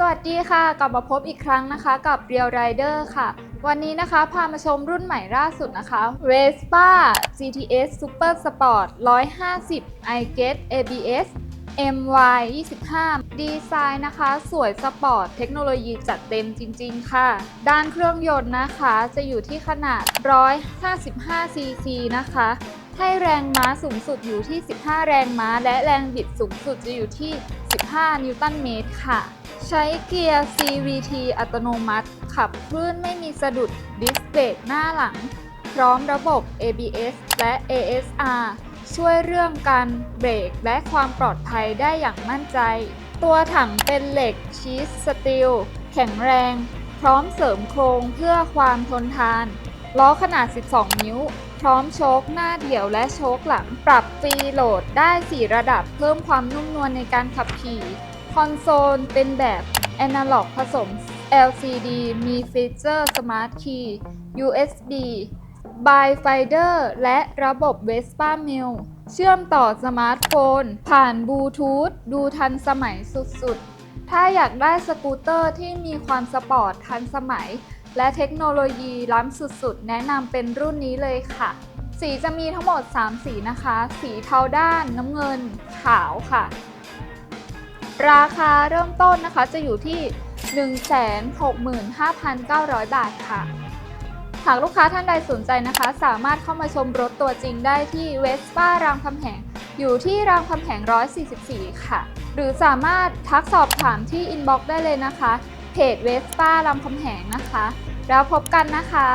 สวัสดีค่ะ กลับมาพบอีกครั้งนะคะ กับ Real Rider ค่ะ วันนี้นะคะพามาชมรุ่นใหม่ล่าสุดนะคะ Vespa GTS Super Sport 150 i g e t ABS MY 25 ดีไซน์นะคะ สวยสปอร์ต เทคโนโลยีจัดเต็มจริง ๆ ค่ะ ด้านเครื่องยนต์นะคะ จะอยู่ที่ขนาด 155 cc นะคะ ให้แรงม้าสูงสุดอยู่ที่ 15 แรงม้า และแรงบิดสูงสุดจะอยู่ที่ 15 นิวตันเมตรค่ะ ใช้เกียร์ CVT อัตโนมัติ ขับคลื่นไม่มีสะดุดดิสเบรกหน้าหลัง พร้อมระบบ ABS และ ASR ช่วยเรื่องการเบรกและความปลอดภัยได้อย่างมั่นใจ ตัวถังเป็นเหล็กชีสสตีลแข็งแรง พร้อมเสริมโครงเพื่อความทนทาน ล้อขนาด 12 นิ้ว พร้อมโชคหน้าเดี่ยวและโชคหลัง ปรับฟรีโหลดได้ 4 ระดับเพิ่มความนุ่มนวลในการขับขี่ อนโซลเป็นแบบ Analog ผสม LCD มีฟีเจอร์ Smart Key USB b y f i d e r และระบบ Vespa m i l เชื่อมต่อสมาร์ทโฟน ผ่านบลูทูธดูทันสมัยสุดๆ ถ้าอยากได้สกูตเตอร์ที่มีความสปอร์ตทันสมัย และเทคโนโลยีล้ำสุดๆ แนะนำเป็นรุ่นนี้เลยค่ะ สีจะมีทั้งหมด 3 สีนะคะ สีเทาด้านน้ำเงินขาวค่ะ ราคาเริ่มต้นนะคะจะอยู่ที่ 165,900 บาทค่ะ หากลูกค้าท่านใดสนใจนะคะ สามารถเข้ามาชมรถตัวจริงได้ที่เวสป้ารามคำแหง อยู่ที่รามคำแหง 144 ค่ะ หรือสามารถทักสอบถามที่อินบ็อกซ์ได้เลยนะคะ เพจเวสป้ารามคำแหงนะคะ แล้วพบกันนะคะ